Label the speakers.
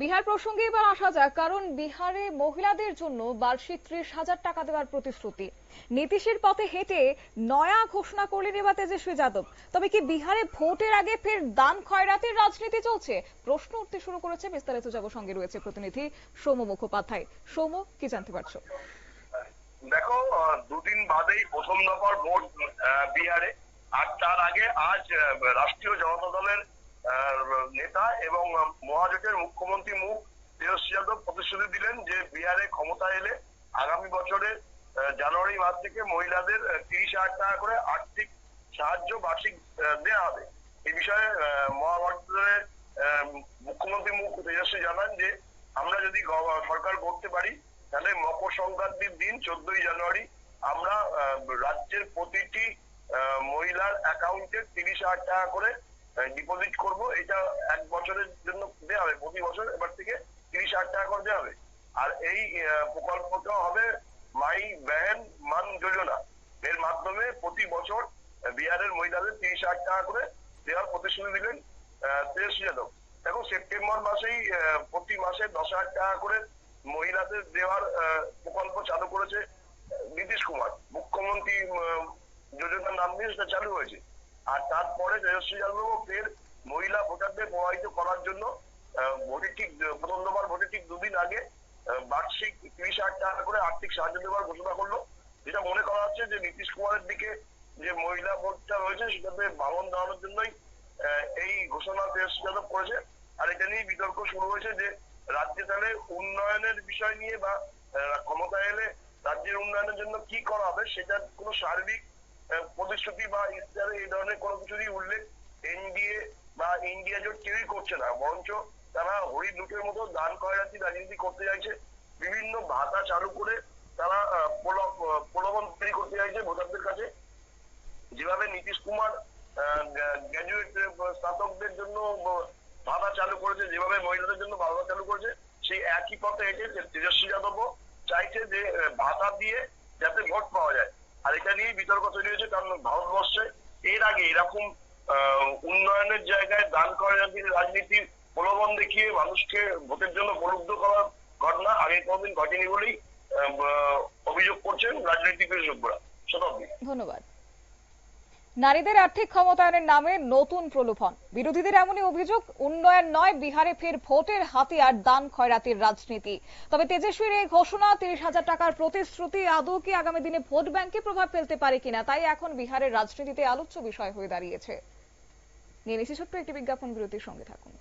Speaker 1: বিহার প্রসঙ্গে এবার আসা যাক, কারণ বিহারে মহিলাদের জন্য বার্ষিক ত্রিশ হাজার টাকা দেওয়ার প্রতিশ্রুতি। নীতিশের পথে হেঁটে নয়া ঘোষণা করলেন এবার তেজস্বী যাদব। তবে কি বিহারে ভোটের আগে ফের দান খয়রাতের রাজনীতি চলছে? প্রশ্ন উঠতে শুরু করেছে বিস্তারিত যাব সঙ্গে রয়েছে প্রতিনিধি সৌম মুখোপাধ্যায়। সৌম কি জানতে পারছ?
Speaker 2: দেখো দুদিন বাদেই প্রথম দফার ভোট বিহারে। আর তার আগে আজ রাষ্ট্রীয় জনতা দলের নেতা এবং মহাজোটের মুখ্যমন্ত্রী মুখ তেজস্বী যাদব প্রতিশ্রুতি দিলেন যে বিহারে ক্ষমতা এলে আগামী বছরের জানুয়ারি মাস থেকে মহিলাদের তিরিশ হাজার টাকা করে আর্থিক সাহায্য বার্ষিক দেওয়া হবে। এই বিষয়ে আহ, মুখ্যমন্ত্রী মুখ তেজস্বী জানান যে আমরা যদি সরকার করতে পারি তাহলে মকর সংক্রান্তির দিন চোদ্দই জানুয়ারি আমরা রাজ্যের প্রতিটি মহিলার অ্যাকাউন্টে তিরিশ হাজার টাকা করে ডিপোজিট করব, এটা এক বছরের জন্য দেওয়া হবে, প্রতি বছর এবার থেকে তিরিশ হাজার টাকা করে দেওয়া হবে। আর এই প্রকল্পটা হবে মাই ব্যান মান যোজনা। এর মাধ্যমে প্রতি বছর বিহারের মহিলাদের তিরিশ হাজার টাকা করে দেওয়ার প্রতিশ্রুতি দিলেন তেজস্বী যাদব। দেখো, সেপ্টেম্বর মাসেই প্রতি মাসে দশ হাজার টাকা করে মহিলাদের দেওয়ার প্রকল্প চালু করেছে নীতিশ কুমার। মুখ্যমন্ত্রী যোজনার নাম দিয়ে সেটা চালু হয়েছে। আর তারপরে তেজস্বী যাদবও ফের মহিলা ভোটারদের প্রভাবিত করার জন্য ভোটের ঠিক প্রথম দফার ভোটের ঠিক দুদিন আগে বার্ষিক তিরিশ হাজার টাকা করে আর্থিক সাহায্য দেওয়ার ঘোষণা করল। যেটা মনে করা হচ্ছে যে নীতিশ কুমারের দিকে যে মহিলা ভোটটা রয়েছে সেটাতে ভাঙন দেওয়ানোর জন্যই এই ঘোষণা তেজস্বী যাদব করেছে। আর এটা নিয়ে বিতর্ক শুরু হয়েছে যে রাজ্যে তাহলে উন্নয়নের বিষয় নিয়ে বা আহ, ক্ষমতায় এলে রাজ্যের উন্নয়নের জন্য কি করা হবে সেটার কোনো সার্বিক প্রতিশ্রুতি বা ইস্তারে এই ধরনের কোনো কিছুরই উল্লেখ, এনডিএ বা ইন্ডিয়া জোট কেউই করছে না, বরঞ্চ তারা হরিদ লুটের মতো দান খয়রাতি রাজনীতি করতে চাইছে, বিভিন্ন ভাতা চালু করে তারা প্রলোভন তৈরি করতে চাইছে ভোটারদের কাছে। যেভাবে নীতিশ কুমার গ্র্যাজুয়েট স্নাতকদের জন্য ভাতা চালু করেছে, যেভাবে মহিলাদের জন্য ভাতা চালু করেছে, সেই একই পথে এসে তেজস্বী যাদবও চাইছে যে ভাতা দিয়ে যাতে ভোট পাওয়া যায় আর এটা নিয়েই বিতর্ক তৈরি হয়েছে কারণ ভারতবর্ষে এর আগে এরকম উন্নয়নের জায়গায় দান করা রাজনীতির প্রলোভন দেখিয়ে মানুষকে ভোটের জন্য প্রলুব্ধ করার ঘটনা আগে কোনোদিন ঘটেনি বলেই অভিযোগ করছেন রাজনৈতিক বিশেষজ্ঞরা। শতাব্দী।
Speaker 1: ধন্যবাদ। নারীদের আর্থিক ক্ষমতায়নের নামে নতুন প্রলোভন। বিরোধীদের এমনই অভিযোগ, উন্নয়ন নয়, বিহারে ফের ভোটের হাতিয়ার দান খয়রাতির রাজনীতি। তবে তেজস্বীর এই ঘোষণা, তিরিশ হাজার টাকার প্রতিশ্রুতি, আদৌ কি আগামী দিনে ভোট ব্যাংকে প্রভাব ফেলতে পারে কিনা, তাই এখন বিহারের রাজনীতিতে আলোচ্য বিষয় হয়ে দাঁড়িয়েছে। নিয়ে নিচ্ছি ছোট্ট একটি বিজ্ঞাপন, বিরতির সঙ্গে থাকুন।